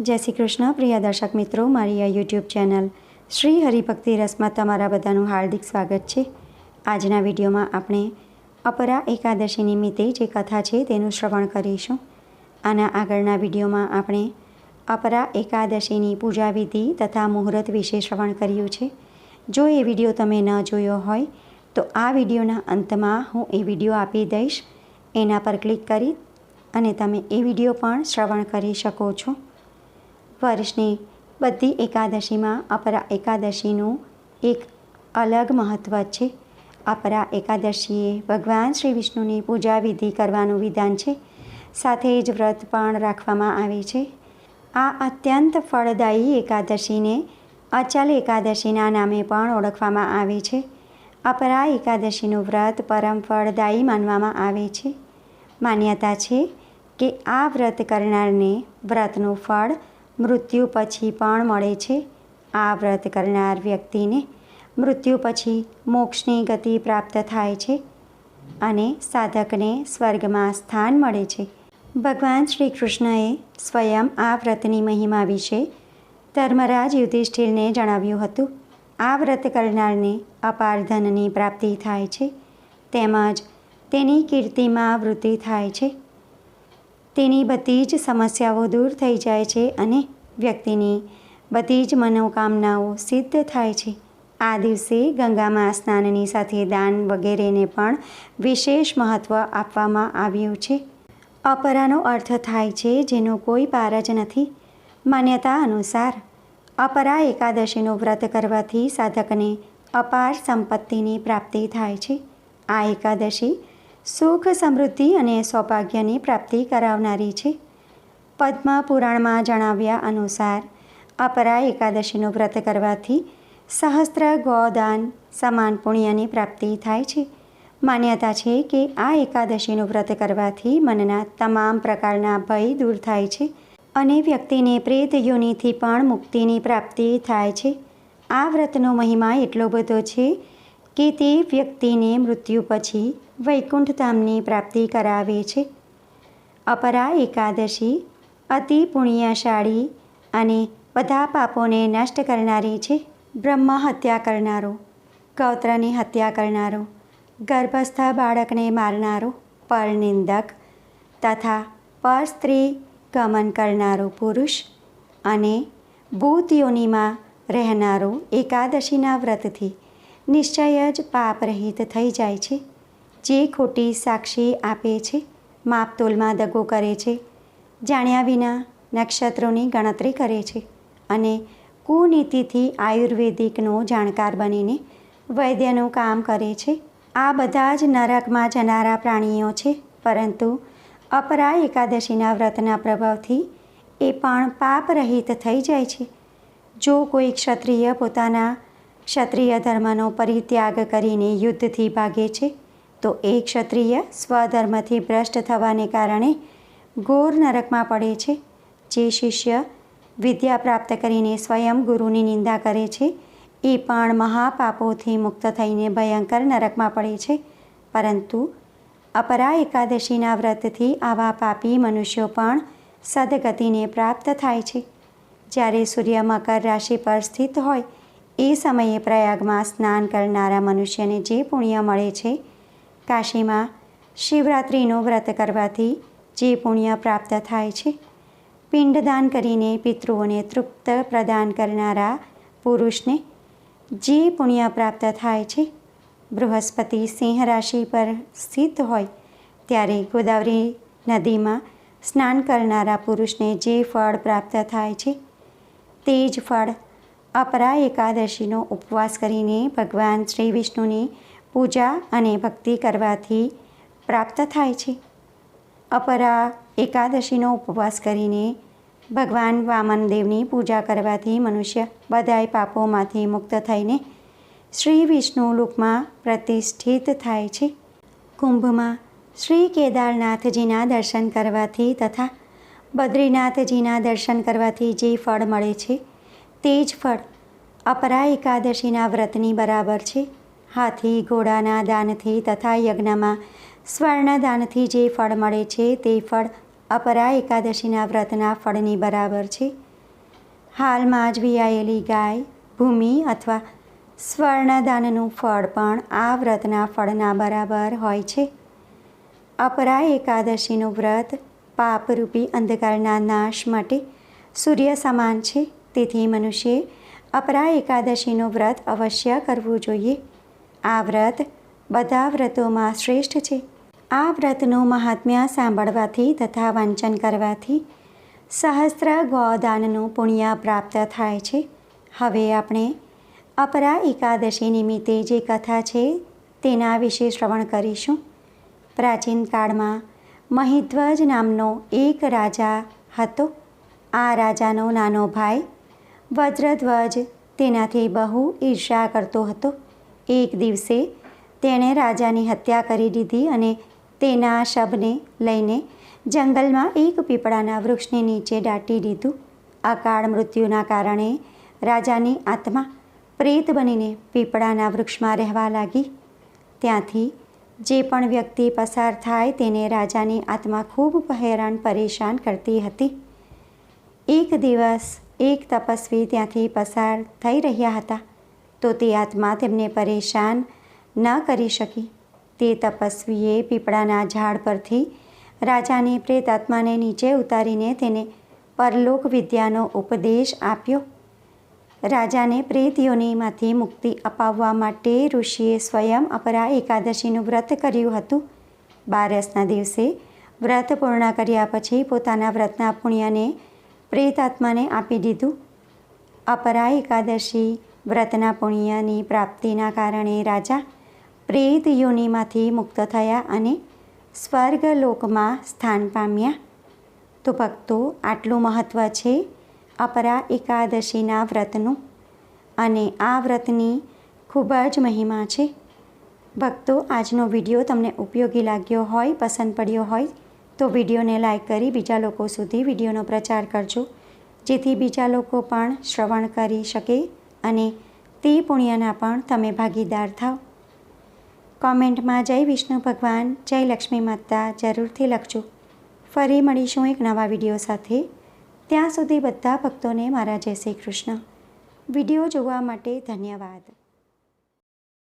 જય શ્રી કૃષ્ણ, પ્રિય દર્શક મિત્રો, મારી આ યુટ્યુબ ચેનલ શ્રી હરિભક્તિ રસમાં તમારા બધાનું હાર્દિક સ્વાગત છે. આજના વિડીયોમાં આપણે અપરા એકાદશી નિમિત્તે જે કથા છે તેનું શ્રવણ કરીશું. આના આગળના વિડીયોમાં આપણે અપરા એકાદશીની પૂજા વિધિ તથા મુહૂર્ત વિશે શ્રવણ કર્યું છે. જો એ વીડિયો તમે ન જોયો હોય, તો આ વિડીયોના અંતમાં હું એ વીડિયો આપી દઈશ. એના પર ક્લિક કરી અને તમે એ વીડિયો પણ શ્રવણ કરી શકો છો. વર્ષની બધી એકાદશીમાં અપરા એકાદશીનું એક અલગ મહત્ત્વ છે. અપરા એકાદશીએ ભગવાન શ્રી વિષ્ણુની પૂજા વિધિ કરવાનું વિધાન છે. સાથે જ વ્રત પણ રાખવામાં આવે છે. આ અત્યંત ફળદાયી એકાદશીને અચલ એકાદશીના નામે પણ ઓળખવામાં આવે છે. અપરા એકાદશીનું વ્રત પરમ ફળદાયી માનવામાં આવે છે. માન્યતા છે કે આ વ્રત કરનારને વ્રતનું ફળ મૃત્યુ પછી પણ મળે છે. આ વ્રત કરનાર વ્યક્તિને મૃત્યુ પછી મોક્ષની ગતિ પ્રાપ્ત થાય છે અને સાધકને સ્વર્ગમાં સ્થાન મળે છે. ભગવાન શ્રી કૃષ્ણએ સ્વયં આ વ્રતની મહિમા વિશે ધર્મરાજ યુધિષ્ઠિરને જણાવ્યું હતું. આ વ્રત કરનારને અપાર ધનની પ્રાપ્તિ થાય છે. તેમજ તેની કીર્તિમાં વૃદ્ધિ થાય છે. તેની બધી જ સમસ્યાઓ દૂર થઈ જાય છે અને વ્યક્તિની બધી જ મનોકામનાઓ સિદ્ધ થાય છે. આ દિવસે ગંગામાં સ્નાનની સાથે દાન વગેરેને પણ વિશેષ મહત્ત્વ આપવામાં આવ્યું છે. અપરાનો અર્થ થાય છે જેનો કોઈ પાર જ નથી. માન્યતા અનુસાર, અપરા એકાદશીનું વ્રત કરવાથી સાધકને અપાર સંપત્તિની પ્રાપ્તિ થાય છે. આ એકાદશી સુખ, સમૃદ્ધિ અને સૌભાગ્યની પ્રાપ્તિ કરાવનારી છે. પદ્મ પુરાણમાં જણાવ્યા અનુસાર, અપરા એકાદશીનું વ્રત કરવાથી સહસ્ત્ર ગોદાન, સમાન પુણ્યની પ્રાપ્તિ થાય છે. માન્યતા છે કે આ એકાદશીનું વ્રત કરવાથી મનના તમામ પ્રકારના ભય દૂર થાય છે અને વ્યક્તિને પ્રેત યોનિથી પણ મુક્તિની પ્રાપ્તિ થાય છે. આ વ્રતનો મહિમા એટલો બધો છે કે તે વ્યક્તિને મૃત્યુ પછી વૈકુંઠ ધામની પ્રાપ્તિ કરાવે છે. અપરા એકાદશી અતિ પુણ્યશાળી અને બધા પાપોને નષ્ટ કરનારી છે. બ્રહ્મ હત્યા કરનારો, ગૌત્રની હત્યા કરનારો, ગર્ભસ્થ બાળકને મારનારો, પરનિંદક તથા પર સ્ત્રી ગમન કરનારો પુરુષ અને ભૂત યોનિમાં રહેનારો એકાદશીના વ્રતથી નિશ્ચય જ પાપરહિત થઈ જાય છે. જે ખોટી સાક્ષી આપે છે માપતોલમાં દગો કરે છે, જાણ્યા વિના નક્ષત્રોની ગણતરી કરે છે અને કુનીતિથી આયુર્વેદિકનો જાણકાર બનીને વૈદ્યનું કામ કરે છે. આ બધા જ નરકમાં જનારા પ્રાણીઓ છે, પરંતુ અપરા એકાદશીના વ્રતના પ્રભાવથી એ પણ પાપરહિત થઈ જાય છે. જો કોઈ ક્ષત્રિય પોતાના ક્ષત્રિય ધર્મનો પરિત્યાગ કરીને યુદ્ધથી ભાગે છે તો એ ક્ષત્રિય સ્વધર્મથી ભ્રષ્ટ થવાને કારણે ઘોર નરકમાં પડે છે. જે શિષ્ય વિદ્યા પ્રાપ્ત કરીને સ્વયં ગુરુની નિંદા કરે છે, એ પણ મહાપાપોથી મુક્ત થઈને ભયંકર નરકમાં પડે છે. પરંતુ અપરા એકાદશીના વ્રતથી આવા પાપી મનુષ્યો પણ સદગતિને પ્રાપ્ત થાય છે. જ્યારે સૂર્ય મકર રાશિ પર સ્થિત હોય, એ સમયે પ્રયાગમાં સ્નાન કરનારા મનુષ્યને જે પુણ્ય મળે છે કાશીમાં શિવરાત્રિનો વ્રત કરવાથી જે પુણ્ય પ્રાપ્ત થાય છે. પિંડદાન કરીને પિતૃઓને તૃપ્ત પ્રદાન કરનારા પુરુષને જે પુણ્ય પ્રાપ્ત થાય છે, બૃહસ્પતિ સિંહ રાશિ પર સ્થિત હોય, ત્યારે ગોદાવરી નદીમાં સ્નાન કરનારા પુરુષને જે ફળ પ્રાપ્ત થાય છે, તે જ ફળ અપરા એકાદશીનો ઉપવાસ કરીને ભગવાન શ્રી વિષ્ણુની પૂજા અને ભક્તિ કરવાથી પ્રાપ્ત થાય છે. અપરા એકાદશીનો ઉપવાસ કરીને ભગવાન વામનદેવની પૂજા કરવાથી મનુષ્ય બધાય પાપોમાંથી મુક્ત થઈને શ્રી વિષ્ણુ લોકમાં પ્રતિષ્ઠિત થાય છે. કુંભમાં શ્રી કેદારનાથજીના દર્શન કરવાથી તથા બદ્રીનાથજીના દર્શન કરવાથી જે ફળ મળે છે, તે જ ફળ અપરા એકાદશીના વ્રતની બરાબર છે. હાથી, ઘોડાના દાનથી તથા યજ્ઞમાં સ્વર્ણદાનથી જે ફળ મળે છે તે ફળ અપરા એકાદશીના વ્રતના ફળની બરાબર છે. હાલમાં જ વિયાયેલી ગાય, ભૂમિ અથવા સ્વર્ણદાનનું ફળ પણ આ વ્રતના ફળના બરાબર હોય છે. અપરા એકાદશીનું વ્રત પાપરૂપી અંધકારના નાશ માટે સૂર્ય સમાન છે. તેથી મનુષ્યે અપરા એકાદશીનું વ્રત અવશ્ય કરવું જોઈએ. આ વ્રત બધા વ્રતોમાં શ્રેષ્ઠ છે. આ વ્રતનું મહાત્મ્ય સાંભળવાથી તથા વાંચન કરવાથી સહસ્ત્ર ગોદાનનું પુણ્ય પ્રાપ્ત થાય છે. હવે આપણે અપરા એકાદશી નિમિત્તે જે કથા છે તેના વિશે શ્રવણ કરીશું. પ્રાચીન કાળમાં મહિધ્વજ નામનો એક રાજા હતો. આ રાજાનો નાનો ભાઈ વજ્રધ્વજ તેનાથી બહુ ઈર્ષા કરતો હતો. એક દિવસે તેણે રાજાની હત્યા કરી દીધી અને તેના શબને લઈને જંગલમાં એક પીપળાના વૃક્ષની નીચે દાટી દીધું. અકાળ મૃત્યુના કારણે રાજાની આત્મા પ્રેત બનીને પીપળાના વૃક્ષમાં રહેવા લાગી. ત્યાંથી જે પણ વ્યક્તિ પસાર થાય તેને રાજાની આત્મા ખૂબ હેરાન પરેશાન કરતી હતી. એક દિવસ એક તપસ્વી ત્યાંથી પસાર થઈ રહ્યા હતા. તો તે આત્મા તેમને પરેશાન ન કરી શકી. તે તપસ્વીએ પીપળાના ઝાડ પરથી રાજાની પ્રેત આત્માને નીચે ઉતારીને તેને પરલોક વિદ્યાનો ઉપદેશ આપ્યો. રાજાને પ્રેત મુક્તિ અપાવવા માટે ઋષિએ સ્વયં અપરા એકાદશીનું વ્રત કર્યું હતું. બારસના દિવસે વ્રત પૂર્ણ કર્યા પછી પોતાના વ્રતના પુણ્યને પ્રેત આત્માને આપી દીધું. અપરા એકાદશી વ્રતના પુણ્યની પ્રાપ્તિના કારણે રાજા પ્રેત યોનિમાંથી મુક્ત થયા અને સ્વર્ગલોકમાં સ્થાન પામ્યા. તો ભક્તો, આટલું મહત્ત્વ છે અપરા એકાદશીના વ્રતનું અને આ વ્રતની ખૂબ જ મહિમા છે. ભક્તો, આજનો વીડિયો તમને ઉપયોગી લાગ્યો હોય, પસંદ પડ્યો હોય, તો વિડીયોને લાઈક કરી બીજા લોકો સુધી વિડીયોનો પ્રચાર કરજો, જેથી બીજા લોકો પણ શ્રવણ કરી શકે અને તે પુણ્યના પણ તમે ભાગીદાર થાવ. કોમેન્ટમાં જય વિષ્ણુ ભગવાન, જય લક્ષ્મી માતા જરૂરથી લખજો. ફરી મળીશું એક નવા વીડિયો સાથે. ત્યાં સુધી બધા ભક્તોને મારા જય શ્રી કૃષ્ણ. વીડિયો જોવા માટે ધન્યવાદ.